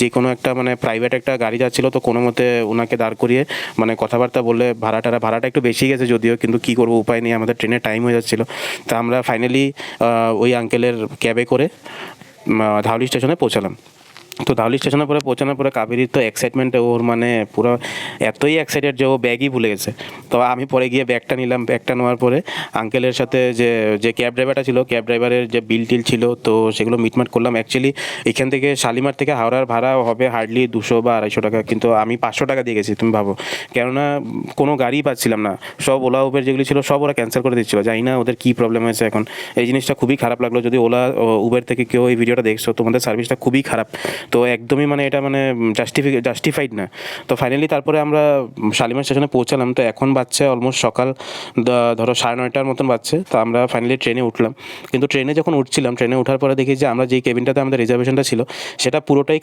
যে কোনো একটা মানে প্রাইভেট একটা গাড়ি যাচ্ছিল তো কোনো মতে ওনাকে দাঁড় করিয়ে মানে কথাবার্তা বললে ভাড়াটারা, ভাড়াটা একটু বেশি গেছে যদিও, কিন্তু কি করব উপায় নেই, আমাদের ট্রেনের টাইম হয়ে যাচ্ছিল। তা আমরা ফাইনালি ওই আঙ্কেলের ক্যাবে করে ধাউলি স্টেশনে পৌঁছালাম। তো ধাউলি স্টেশনে পরে পৌঁছানোর পরে কাবেরির তো এক্সাইটমেন্টে ওর মানে পুরো এতই এক্সাইটেড যে ও ব্যাগই ভুলে গেছে। তো আমি পরে গিয়ে ব্যাগটা নিলাম, ব্যাগটা নেওয়ার পরে আঙ্কেলের সাথে যে যে ক্যাব ড্রাইভারটা ছিল ক্যাব ড্রাইভারের যে বিল টিল ছিল, তো সেগুলো মিটমাট করলাম। অ্যাকচুয়ালি এখান থেকে শালিমার থেকে হাওড়ার ভাড়া হবে হার্ডলি দুশো বা আড়াইশো টাকা, কিন্তু আমি পাঁচশো টাকা দিয়ে গেছি, তুমি ভাবো। কেননা কোনো গাড়িই পাচ্ছিলাম না। সব ওলা উবের যেগুলি ছিল, সব ওরা ক্যান্সেল করে দিচ্ছিল। জানি না ওদের কী প্রবলেম হয়েছে এখন। এই জিনিসটা খুবই খারাপ লাগল। যদি ওলা উবের থেকে কেউ এই ভিডিওটা দেখছ, তোমাদের সার্ভিসটা খুবই খারাপ। তো একদমই মানে এটা মানে জাস্টিফি জাস্টিফাইড না। তো ফাইনালি তারপরে আমরা শালিমার স্টেশনে পৌঁছালাম। তো এখন বাচ্চা অলমোস্ট সকাল ধরো সাড়ে নয়টার মতন বাচ্চা তো আমরা ফাইনালি ট্রেনে উঠলাম। কিন্তু ট্রেনে যখন উঠছিলাম ট্রেনে উঠার পরে দেখি যে আমরা যেই কেবিনটাতে আমাদের রিজার্ভেশনটা ছিল, সেটা পুরোটাই